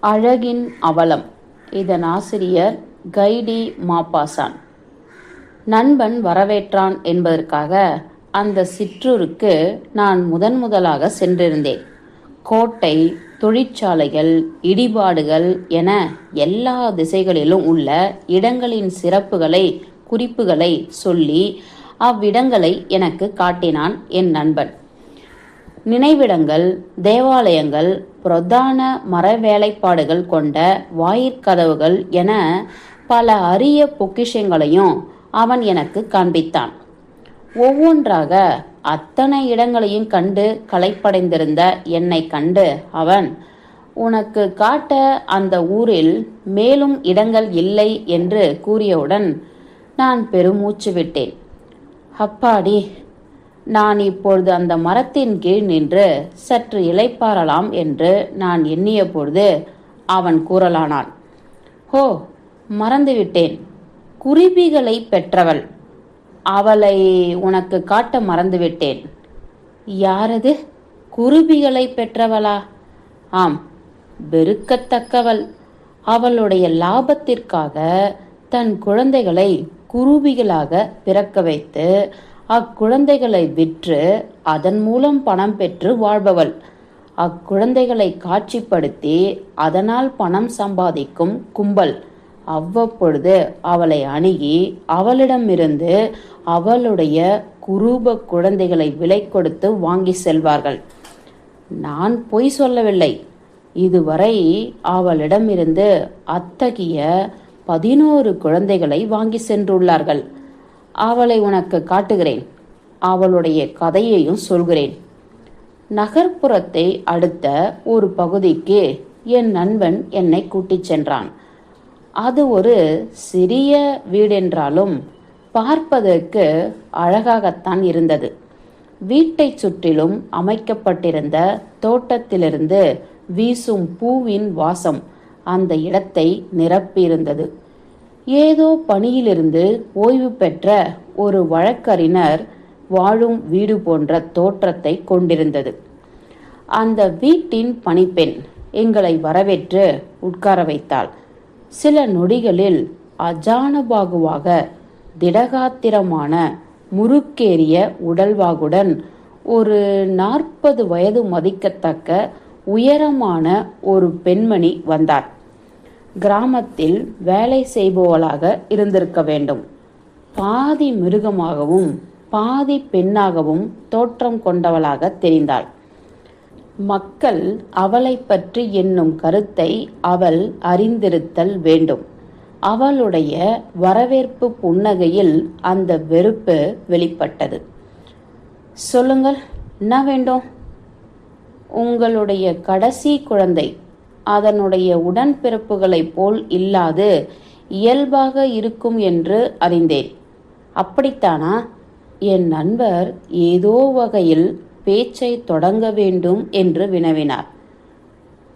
அழகின் அவலம். இதன் ஆசிரியர் கைடி மாப்பாசான். நண்பன் வரவேற்றான் என்பதற்காக அந்த சிற்றூருக்கு நான் முதன் முதலாக சென்றிருந்தேன். கோட்டை தொழிற்சாலைகள் இடிபாடுகள் என எல்லா திசைகளிலும் உள்ள இடங்களின் சிறப்புகளை குறிப்புகளை சொல்லி அவ்விடங்களை எனக்கு காட்டினான் என் நண்பன். நினைவிடங்கள் தேவாலயங்கள் பிரதான மர வேலைப்பாடுகள் கொண்ட வாயிற்கதவுகள் என பல அரிய பொக்கிஷங்களையும் அவன் எனக்கு காண்பித்தான். ஒவ்வொன்றாக அத்தனை இடங்களையும் கண்டு களைப்படைந்திருந்த என்னை கண்டு அவன் உனக்கு காட்ட அந்த ஊரில் மேலும் இடங்கள் இல்லை என்று கூறியவுடன் நான் பெருமூச்சு விட்டேன். அப்பாடி நான் இப்பொழுது அந்த மரத்தின் கீழ் நின்று சற்று இளைப்பாறலாம் என்று நான் எண்ணிய பொழுது அவன் கூறலானான். ஹோ மறந்துவிட்டேன். குருவிகளை பெற்றவள். அவளை உனக்கு காட்ட மறந்துவிட்டேன். யாரது? குருவிகளை பெற்றவளா? ஆம் வெறுக்கத்தக்கவள். அவளுடைய லாபத்திற்காக தன் குழந்தைகளை குருவிகளாக பிறக்க வைத்து அக்குழந்தைகளை விற்று அதன் மூலம் பணம் பெற்று வாழ்பவள். அக்குழந்தைகளை காட்சிப்படுத்தி அதனால் பணம் சம்பாதிக்கும் கும்பல். அவ்வப்பொழுது அவளை அணுகி அவளிடமிருந்து அவளுடைய குரூப குழந்தைகளை விலை கொடுத்து வாங்கி செல்வார்கள். நான் பொய் சொல்லவில்லை. இதுவரை அவளிடமிருந்து அத்தகைய பதினோரு குழந்தைகளை வாங்கி சென்றுள்ளார்கள். அவளை உனக்கு காட்டுகிறேன். அவளுடைய கதையையும் சொல்கிறேன். நகர்ப்புறத்தை அடுத்த ஒரு பகுதிக்கு என் நண்பன் என்னை கூட்டிச் சென்றான். அது ஒரு சிறிய வீடென்றாலும் பார்ப்பதற்கு அழகாகத்தான் இருந்தது. வீட்டைச் சுற்றிலும் அமைக்கப்பட்டிருந்த தோட்டத்திலிருந்து வீசும் பூவின் வாசம் அந்த இடத்தை நிரப்பியிருந்தது. ஏதோ பணியிலிருந்து ஓய்வு பெற்ற ஒரு வழக்கறிஞர் வாழும் வீடு போன்ற தோற்றத்தை கொண்டிருந்தது. அந்த வீட்டின் பணிப்பெண் எங்களை வரவேற்று உட்கார வைத்தாள். சில நொடிகளில் அஜானபாகுவாக திடகாத்திரமான முறுக்கேறிய உடல்வாகுடன் ஒரு நாற்பது வயது மதிக்கத்தக்க உயரமான ஒரு பெண்மணி வந்தார். கிராமத்தில் வேலை செய்பவளாக இருந்திருக்க வேண்டும். பாதி மிருகமாகவும் பாதி பெண்ணாகவும் தோற்றம் கொண்டவளாக தெரிந்தாள். மக்கள் அவளை பற்றி என்னும் கருத்தை அவள் அறிந்திருத்தல் வேண்டும். அவளுடைய வரவேற்பு புன்னகையில் அந்த வெறுப்பு வெளிப்பட்டது. சொல்லுங்கள் என்ன வேண்டும்? உங்களுடைய கடைசி குழந்தை அதனுடைய உடன்பிறப்புகளைப் போல் இல்லாது இயல்பாக இருக்கும் என்று அறிந்தேன். அப்படித்தானா? என் நண்பர் ஏதோ வகையில் பேச்சை தொடங்க வேண்டும் என்று வினவினார்.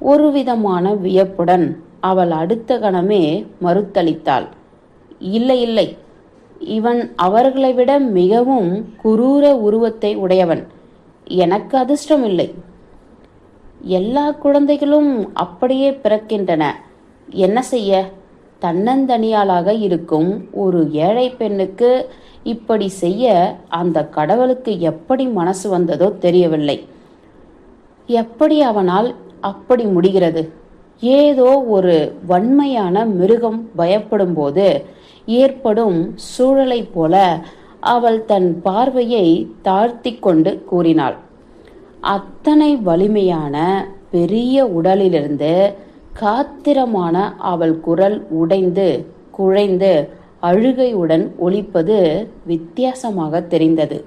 ஒருவிதமான வியப்புடன் அவள் அடுத்த கணமே மறுத்தளித்தாள். இல்லை இல்லை. இவன் அவர்களை விட மிகவும் குரூர உருவத்தை உடையவன். எனக்கு அதிர்ஷ்டம் இல்லை எல்லா குழந்தைகளும் அப்படியே பிறக்கின்றன. என்ன செய்ய? தன்னந்தனியாளாக இருக்கும் ஒரு ஏழை பெண்ணுக்கு இப்படி செய்ய அந்த கடவுளுக்கு எப்படி மனசு வந்ததோ தெரியவில்லை. எப்படி அவனால் அப்படி முடிகிறது? ஏதோ ஒரு வன்மையான மிருகம் பயப்படும்போது ஏற்படும் சூழலைப் போல அவள் தன் பார்வையை தாழ்த்தி கொண்டு கூறினாள். அத்தனை வலிமையான பெரிய உடலிலிருந்து காத்திரமான அவள் குரல் உடைந்து குழைந்து அழுகையுடன் ஒழிப்பது வித்தியாசமாக தெரிந்தது.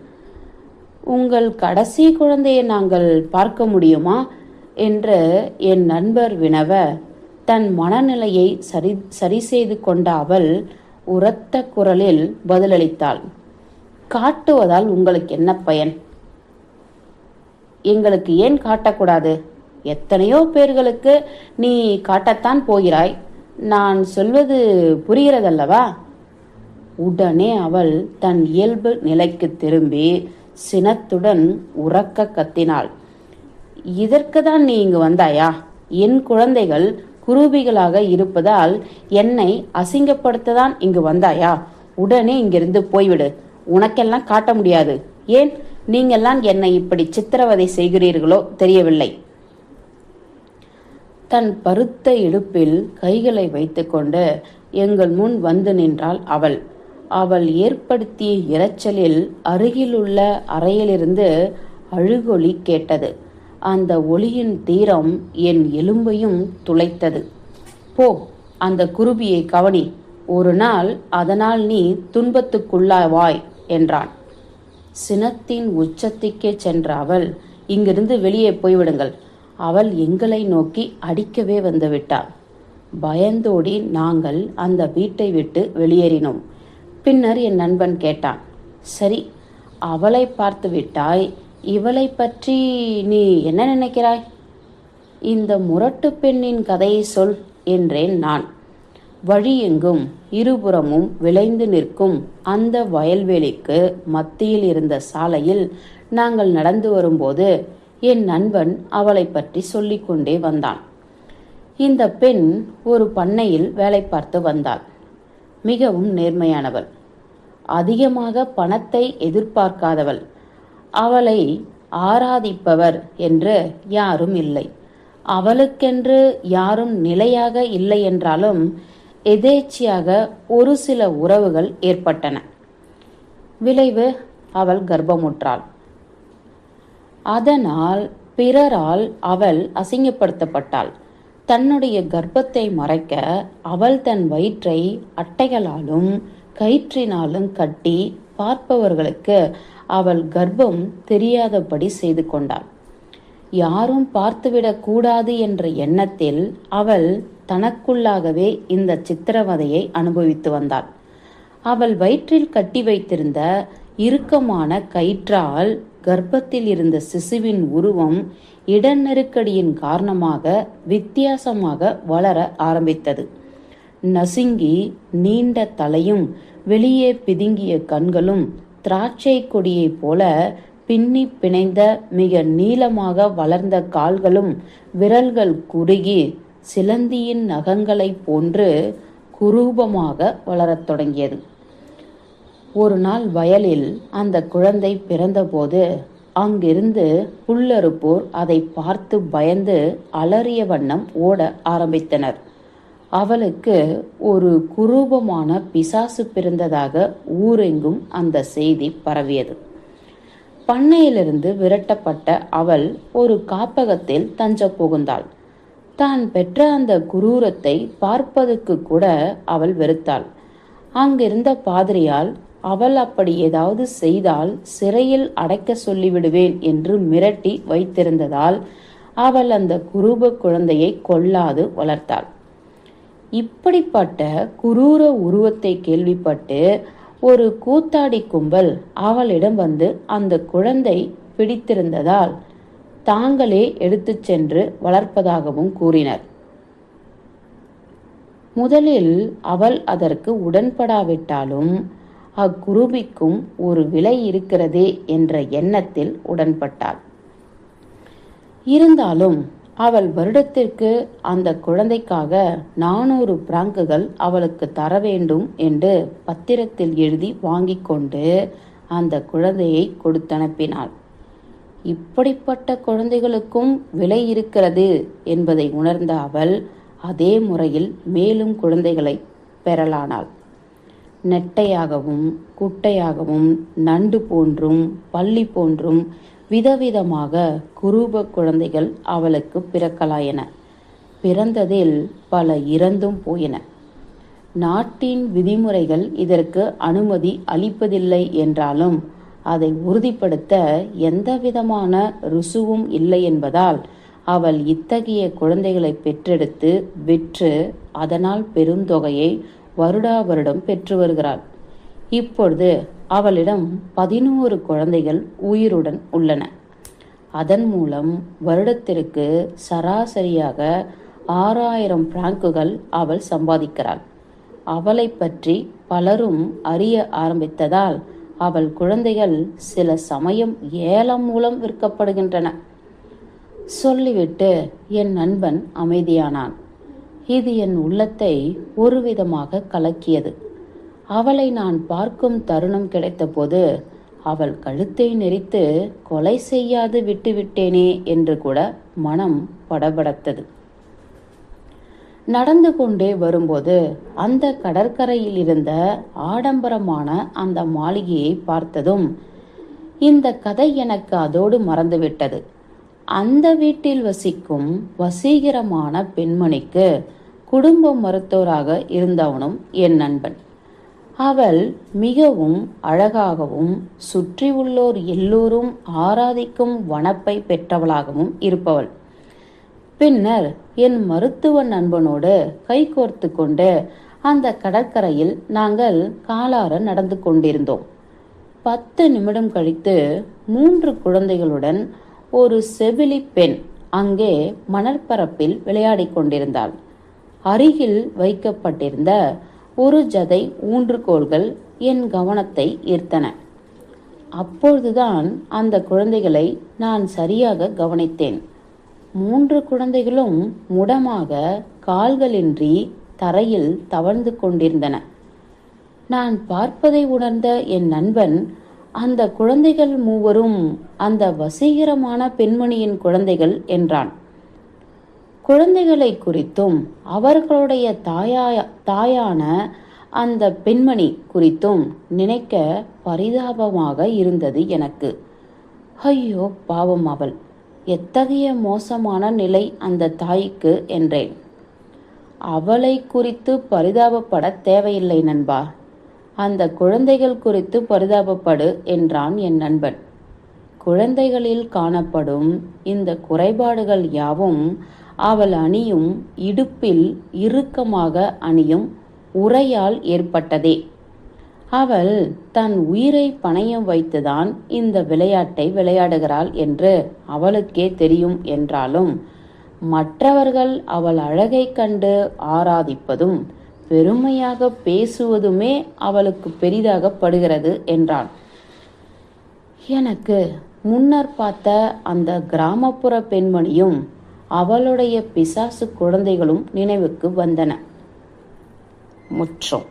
உங்கள் கடைசி குழந்தையை நாங்கள் பார்க்க முடியுமா? என்று என் நண்பர் வினவ தன் மனநிலையை சரி சரி செய்து கொண்ட அவள் உரத்த குரலில் பதிலளித்தாள். காட்டுவதால் உங்களுக்கு என்ன பயன்? எங்களுக்கு ஏன் காட்டக்கூடாது? எத்தனையோ பேர்களுக்கு நீ காட்டத்தான் போகிறாய். நான் சொல்வது புரிகிறதல்லவா? உடனே அவள் தன் இயல்பு நிலைக்கு திரும்பி சினத்துடன் உறக்க கத்தினாள். இதற்கு தான் நீ இங்கு வந்தாயா? என் குழந்தைகள் குரூபிகளாக இருப்பதால் என்னை அசிங்கப்படுத்ததான் இங்கு வந்தாயா? உடனே இங்கிருந்து போய்விடு. உனக்கெல்லாம் காட்ட முடியாது. ஏன்? நீங்கள்லாம் என்னை இப்படி சித்திரவதை செய்கிறீர்களோ தெரியவில்லை. தன் பருத்த இடுப்பில் கைகளை வைத்துக்கொண்டு எங்கள் முன் வந்து நின்றாள் அவள். அவள் ஏற்படுத்திய இரைச்சலில் அருகிலுள்ள அறையிலிருந்து அழுகொலி கேட்டது. அந்த ஒளியின் தீரம் என் எலும்பையும் துளைத்தது. போ அந்த குருபியை கவனி. ஒரு நாள் அதனால் நீ துன்பத்துக்குள்ளாவாய் என்றான். சினத்தின் உச்சத்திற்கே சென்ற அவள் இங்கிருந்து வெளியே போய்விடுங்கள். அவள் எங்களை நோக்கி அடிக்கவே வந்துவிட்டாள். பயந்தோடி நாங்கள் அந்த வீட்டை விட்டு வெளியேறினோம். பின்னர் என் நண்பன் கேட்டான் சரி அவளை பார்த்து விட்டாய். இவளை பற்றி நீ என்ன நினைக்கிறாய்? இந்த முரட்டு பெண்ணின் கதையை சொல் என்றேன் நான். வழியெங்கும் இருபுறமும் விளைந்து நிற்கும் அந்த வயல்வெளிக்கு மத்தியில் இருந்த சாலையில் நாங்கள் நடந்து வரும்போது என் நண்பன் அவளை பற்றி சொல்லிக்கொண்டே வந்தான். இந்த பெண் ஒரு பண்ணையில் வேலை பார்த்து வந்தாள். மிகவும் நேர்மையானவள். அதிகமாக பணத்தை எதிர்பார்க்காதவள். அவளை ஆராதிப்பவர் என்று யாரும் இல்லை. அவளுக்கென்று யாரும் நிலையாக இல்லை என்றாலும் எதேச்சியாக ஒரு சில உறவுகள் ஏற்பட்டன. விளைவு அவள் கர்ப்பமுற்றாள். அதனால் பிறரால் அவள் அசிங்கப்படுத்தப்பட்டாள். தன்னுடைய கர்ப்பத்தை மறைக்க அவள் தன் வயிற்றை அட்டைகளாலும் கயிற்றினாலும் கட்டி பார்ப்பவர்களுக்கு அவள் கர்ப்பம் தெரியாதபடி செய்து கொண்டாள். யாரும் பார்த்துவிடக் கூடாது என்ற எண்ணத்தில் அவள் தனக்குள்ளாகவே இந்த சித்திரவதையை அனுபவித்து வந்தாள். அவள் வயிற்றில் கட்டி வைத்திருந்த இறுக்கமான கயிற்றால் கர்ப்பத்தில் இருந்த சிசுவின் உருவம் இட நெருக்கடியின் காரணமாக வித்தியாசமாக வளர ஆரம்பித்தது. நசுங்கி நீண்ட தலையும் வெளியே பிதுங்கிய கண்களும் திராட்சை கொடியைப் போல பின்னி பிணைந்த மிக நீளமாக வளர்ந்த கால்களும் விரல்கள் குறுகி சிலந்தியின் நகங்களைப் போன்று குரூபமாக வளரத் தொடங்கியது. ஒரு நாள் வயலில் அந்த குழந்தை பிறந்தபோது அங்கிருந்து புல்லறுப்போர் அதை பார்த்து பயந்து அலறிய வண்ணம் ஓட ஆரம்பித்தனர். அவளுக்கு ஒரு குரூபமான பிசாசு பிறந்ததாக ஊரெங்கும் அந்த செய்தி பரவியது. பண்ணையிலிருந்து விரட்டப்பட்ட அவள் ஒரு காப்பகத்தில் தஞ்ச புகுந்தாள். தான் பெற்ற அந்த குரூரத்தை பார்ப்பதற்கு கூட அவள் வெறுத்தாள். அங்கிருந்த பாதிரியால் அவள் அப்படி ஏதாவது செய்தால் சிறையில் அடைக்க சொல்லிவிடுவேன் என்று மிரட்டி வைத்திருந்ததால் அவள் அந்த குரூப குழந்தையை கொல்லாது வளர்த்தாள். இப்படிப்பட்ட குரூர உருவத்தை கேள்விப்பட்டு ஒரு கூத்தாடி கும்பல் அவளிடம் வந்து அந்த குழந்தை பிடித்திருந்ததால் தாங்களே எடுத்துச் சென்று வளர்ப்பதாகவும் கூறினர். முதலில் அவள் அதற்கு உடன்படாவிட்டாலும் அக்குருபிக்கும் ஒரு விலை இருக்கிறதே என்ற எண்ணத்தில் உடன்பட்டாள். இருந்தாலும் அவள் வருடத்திற்கு அந்த குழந்தைக்காக நானூறு பிராங்குகள் அவளுக்கு தர வேண்டும் என்று பத்திரத்தில் எழுதி வாங்கி கொண்டு அந்த குழந்தையை கொடுத்தனுப்பினாள். இப்படிப்பட்ட குழந்தைகளுக்கும் விலை இருக்கிறது என்பதை உணர்ந்த அவள் அதே முறையில் மேலும் குழந்தைகளை பெறலானாள். நெட்டையாகவும் குட்டையாகவும் நண்டு போன்றும் பள்ளி போன்றும் விதவிதமாக குரூப குழந்தைகள் அவளுக்கு பிறக்கலாயன. பிறந்ததில் பல இறந்தும் போயின. நாட்டின் விதிமுறைகள் இதற்கு அனுமதி அளிப்பதில்லை என்றாலும் அதை உறுதிப்படுத்த எந்தவிதமான ருசுவும் இல்லை என்பதால் அவள் இத்தகைய குழந்தைகளை பெற்றெடுத்து விற்று அதனால் பெருந்தொகையை வருடா வருடம் பெற்று வருகிறாள். இப்பொழுது அவளிடம் பதினோரு குழந்தைகள் உயிருடன் உள்ளன. அதன் மூலம் வருடத்திற்கு சராசரியாக ஆறாயிரம் பிராங்குகள் அவள் சம்பாதிக்கிறாள். அவளை பற்றி பலரும் அறிய ஆரம்பித்ததால் அவள் குழந்தைகள் சில சமயம் ஏலம் மூலம் விற்கப்படுகின்றன. சொல்லிவிட்டு என் நண்பன் அமைதியானான். இது என் உள்ளத்தை ஒருவிதமாக கலக்கியது. அவளை நான் பார்க்கும் தருணம் கிடைத்தபோது அவள் கழுத்தை நெரித்து கொலை செய்யாது விட்டுவிட்டேனே என்று கூட மனம் படபடத்தது. நடந்து கொண்டே வரும்போது அந்த கடற்கரையில் இருந்த ஆடம்பரமான அந்த மாளிகையை பார்த்ததும் இந்த கதை எனக்கு அதோடு மறந்துவிட்டது. அந்த வீட்டில் வசிக்கும் வசீகரமான பெண்மணிக்கு குடும்ப மருத்துவராக இருந்தவனும் என் நண்பன். அவள் மிகவும் அழகாகவும் சுற்றி உள்ளோர் எல்லோரும் ஆராதிக்கும் வனப்பை பெற்றவளாகவும் இருப்பவள். பின்னர் என் மருத்துவ நண்பனோடு கைகோர்த்து கொண்டு அந்த கடற்கரையில் நாங்கள் காலார நடந்து கொண்டிருந்தோம். பத்து நிமிடம் கழித்து மூன்று குழந்தைகளுடன் ஒரு செவிலி பெண் அங்கே மணற்பரப்பில் விளையாடிக் கொண்டிருந்தாள். அருகில் வைக்கப்பட்டிருந்த ஒரு ஜதை ஊன்றுகோல்கள் என் கவனத்தை ஈர்த்தன. அப்பொழுதுதான் அந்த குழந்தைகளை நான் சரியாக கவனித்தேன். மூன்று குழந்தைகளும் முடமாக கால்களின்றி தரையில் தவழ்ந்து கொண்டிருந்தன. நான் பார்ப்பதை உணர்ந்த என் நண்பன் அந்த குழந்தைகள் மூவரும் அந்த வசீகரமான பெண்மணியின் குழந்தைகள் என்றான். குழந்தைகளை குறித்தும் அவர்களுடைய தாயா தாயான அந்த பெண்மணி குறித்தும் நினைக்க பரிதாபமாக இருந்தது எனக்கு. ஐயோ பாவம் அவள். எத்தகைய மோசமான நிலை அந்த தாய்க்கு என்றேன். அவளை குறித்து பரிதாபப்பட தேவையில்லை நண்பா. அந்த குழந்தைகள் குறித்து பரிதாபப்படு என்றான் என் நண்பன். குழந்தைகளில் காணப்படும் இந்த குறைபாடுகள் யாவும் அவள் அணியும் இடுப்பில் இறுக்கமாக அணியும் உரையால் ஏற்பட்டதே. அவள் தன் உயிரை பணயம் வைத்துதான் இந்த விளையாட்டை விளையாடுகிறாள் என்று அவளுக்கே தெரியும் என்றாலும் மற்றவர்கள் அவள் அழகை கண்டு ஆராதிப்பதும் பெருமையாக பேசுவதுமே அவளுக்கு பெரிதாக படுகிறது என்றான். எனக்கு முன்னர் பார்த்த அந்த கிராமப்புற பெண்மணியும் அவளுடைய பிசாசு குழந்தைகளும் நினைவுக்கு வந்தன. முற்றம்.